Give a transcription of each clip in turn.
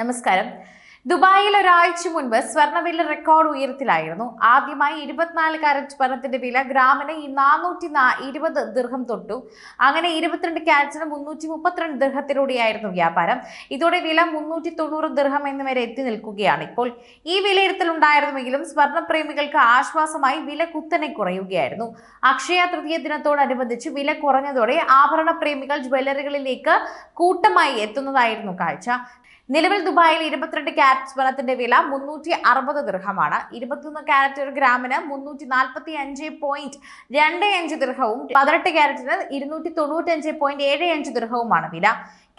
നമസ്കാരം. ദുബായിൽ ഒരാഴ്ച മുൻപ് സ്വർണവില റെക്കോർഡ് ഉയരത്തിലായിരുന്നു. ആദ്യമായി ഇരുപത്തിനാല് കാരറ്റ് സ്വർണത്തിന്റെ വില ഗ്രാമിന് ഈ നാനൂറ്റി ഇരുപത് ദീർഘം തൊട്ടു. അങ്ങനെ ഇരുപത്തിരണ്ട് കാരറ്റിന് മുന്നൂറ്റി മുപ്പത്തിരണ്ട് ദീർഘത്തിലൂടെയായിരുന്നു വ്യാപാരം. ഇതോടെ വില മുന്നൂറ്റി തൊണ്ണൂറ് ദീർഘം എന്നിവരെ എത്തി നിൽക്കുകയാണ്. ഇപ്പോൾ ഈ വിലയിരുത്തൽ ഉണ്ടായിരുന്നുവെങ്കിലും സ്വർണപ്രേമികൾക്ക് ആശ്വാസമായി വില കുത്തനെ കുറയുകയായിരുന്നു. അക്ഷയ തൃതീയ ദിനത്തോടനുബന്ധിച്ച് വില കുറഞ്ഞതോടെ ആഭരണ പ്രേമികൾ ജ്വല്ലറികളിലേക്ക് കൂട്ടമായി എത്തുന്നതായിരുന്നു കാഴ്ച. നിലവിൽ ദുബായിൽ ഇരുപത്തിരണ്ട് ക്യാരറ്റ് സ്വർണത്തിന്റെ വില മുന്നൂറ്റി അറുപത് ദൃഹമാണ്. ഇരുപത്തിയൊന്ന് ക്യാരറ്റ് ഒരു ഗ്രാമിന് മുന്നൂറ്റി നാൽപ്പത്തി അഞ്ച് പോയിന്റ് രണ്ട് അഞ്ച് ദൃഹവും പതിനെട്ട് ക്യാരറ്റിന് ഇരുന്നൂറ്റി തൊണ്ണൂറ്റി അഞ്ച് പോയിന്റ് ഏഴ് അഞ്ച് ദൃഹവുമാണ് വില.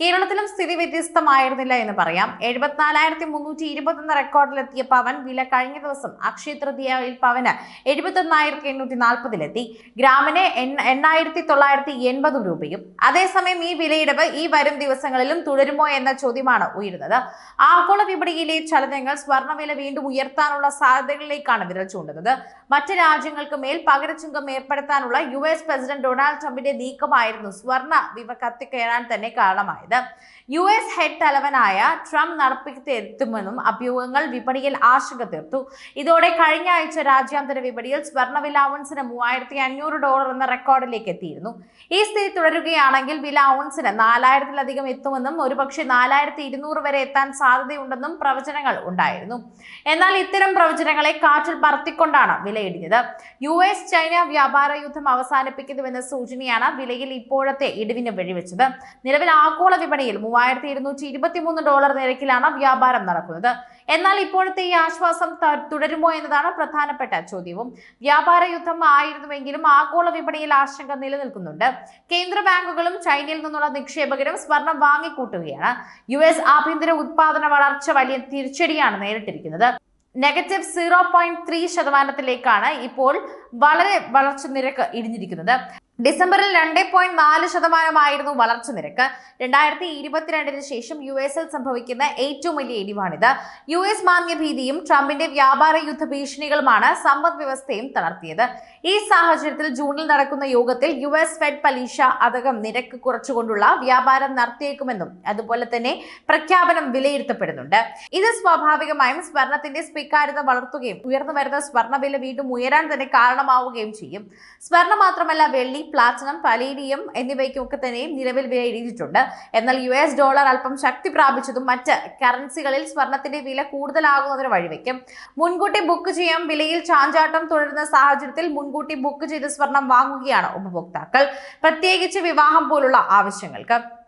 കേരളത്തിലും സ്ഥിതി വ്യത്യസ്തമായിരുന്നില്ല എന്ന് പറയാം. എഴുപത്തിനാലായിരത്തി മുന്നൂറ്റി ഇരുപത്തൊന്ന് റെക്കോർഡിലെത്തിയ പവൻ വില കഴിഞ്ഞ ദിവസം അക്ഷയ തൃതീയയിൽ പവന് എഴുപത്തൊന്നായിരത്തി എണ്ണൂറ്റി നാൽപ്പതിലെത്തി ഗ്രാമിന് എണ്ണായിരത്തി തൊള്ളായിരത്തി എൺപത് രൂപയും. അതേസമയം ഈ വിലയിടവ് ഈ വരും ദിവസങ്ങളിലും തുടരുമോ എന്ന ചോദ്യമാണ് ഉയരുന്നത്. ആഗോള വിപണിയിലെ ചലനങ്ങൾ സ്വർണവില വീണ്ടും ഉയർത്താനുള്ള സാധ്യതകളിലേക്കാണ് വിരൽ ചൂണ്ടുന്നത്. മറ്റ് രാജ്യങ്ങൾക്ക് മേൽ പകരച്ചുങ്കം ഏർപ്പെടുത്താനുള്ള യു എസ് പ്രസിഡന്റ് ഡൊണാൾഡ് ട്രംപിന്റെ നീക്കമായിരുന്നു സ്വർണ വിവ കത്തിക്കയറാൻ തന്നെ കാരണമായത്. യു എസ് ഹെഡ് തലവനായ ട്രംപ് നടപ്പിലെത്തുമെന്നും അഭ്യൂഹങ്ങൾ വിപണിയിൽ ആശങ്ക തീർത്തു ഇതോടെ കഴിഞ്ഞ ആഴ്ച രാജ്യാന്തര വിപണിയിൽ സ്വർണവില ഔൺസിന് മൂവായിരത്തി അഞ്ഞൂറ് ഡോളർ എന്ന റെക്കോർഡിലേക്ക് എത്തിയിരുന്നു. ഈ സ്ഥിതി തുടരുകയാണെങ്കിൽ വില ഔൺസിന് നാലായിരത്തിലധികം എത്തുമെന്നും ഒരുപക്ഷെ നാലായിരത്തി ഇരുന്നൂറ് വരെ എത്താൻ സാധ്യതയുണ്ടെന്നും പ്രവചനങ്ങൾ ഉണ്ടായിരുന്നു. എന്നാൽ ഇത്തരം പ്രവചനങ്ങളെ കാറ്റിൽ പറത്തിക്കൊണ്ടാണ് വിലയിടിഞ്ഞത്. യു എസ് ചൈന വ്യാപാര യുദ്ധം അവസാനിപ്പിക്കുന്നുവെന്ന സൂചനയാണ് വിലയിൽ ഇപ്പോഴത്തെ ഇടിവിന് വഴിവെച്ചത്. നിലവിൽ ആഗോള വിപണിയിൽ മൂവായിരത്തി ഇരുന്നൂറ്റി ഇരുപത്തിമൂന്ന് ഡോളർ നിരക്കിലാണ് വ്യാപാരം നടക്കുന്നത്. എന്നാൽ ഇപ്പോഴത്തെ ഈ ആശ്വാസം തുടരുമോ എന്നതാണ് പ്രധാനപ്പെട്ട ചോദ്യവും. വ്യാപാര യുദ്ധം ആയിരുന്നുവെങ്കിലും ആഗോള വിപണിയിൽ ആശങ്ക നിലനിൽക്കുന്നുണ്ട്. കേന്ദ്ര ബാങ്കുകളും ചൈനയിൽ നിന്നുള്ള നിക്ഷേപകരും സ്വർണം വാങ്ങിക്കൂട്ടുകയാണ്. യു എസ് ആഭ്യന്തര ഉത്പാദന വളർച്ച വലിയ തിരിച്ചടിയാണ് നേരിട്ടിരിക്കുന്നത്. നെഗറ്റീവ് സീറോ പോയിന്റ് ത്രീ ശതമാനത്തിലേക്കാണ് ഇപ്പോൾ വളരെ വളർച്ച നിരക്ക് ഇടിഞ്ഞിരിക്കുന്നത്. ഡിസംബറിൽ രണ്ട് പോയിന്റ് നാല് ശതമാനമായിരുന്നു വളർച്ച നിരക്ക്. രണ്ടായിരത്തി ഇരുപത്തിരണ്ടിന് ശേഷം യു എസിൽ സംഭവിക്കുന്ന ഏറ്റവും വലിയ ഇടിവാണിത്. യു എസ് മാന്യഭീതിയും ട്രംപിന്റെ വ്യാപാര യുദ്ധ ഭീഷണികളുമാണ് സമ്പദ് വ്യവസ്ഥയും തളർത്തിയത്. ഈ സാഹചര്യത്തിൽ ജൂണിൽ നടക്കുന്ന യോഗത്തിൽ യു എസ് ഫെഡ് പലിശ അധികം നിരക്ക് കുറച്ചുകൊണ്ടുള്ള വ്യാപാരം നടത്തിയേക്കുമെന്നും അതുപോലെ തന്നെ പ്രഖ്യാപനം വിലയിരുത്തപ്പെടുന്നുണ്ട്. ഇത് സ്വാഭാവികമായും സ്വർണത്തിന്റെ സ്വീകാര്യത വളർത്തുകയും ഉയർന്നു വരുന്ന സ്വർണവില വീണ്ടും ഉയരാൻ തന്നെ കാരണമാവുകയും ചെയ്യും. സ്വർണം മാത്രമല്ല വെള്ളി പ്ലാറ്റിനം പലേനിയം എന്നിവയ്ക്കൊക്കെ തന്നെയും നിലവിൽ വില ഇടിഞ്ഞിട്ടുണ്ട് എന്നാൽ യു എസ് ഡോളർ അല്പം ശക്തി പ്രാപിച്ചതും മറ്റ് കറൻസികളിൽ സ്വർണത്തിന്റെ വില കൂടുതലാകുന്നതിന് വഴിവെക്കും. മുൻകൂട്ടി ബുക്ക് ചെയ്യാൻ വിലയിൽ ചാഞ്ചാട്ടം തുടരുന്ന സാഹചര്യത്തിൽ മുൻകൂട്ടി ബുക്ക് ചെയ്ത് സ്വർണം വാങ്ങുകയാണ് ഉപഭോക്താക്കൾ. പ്രത്യേകിച്ച് വിവാഹം പോലുള്ള ആവശ്യങ്ങൾക്ക്.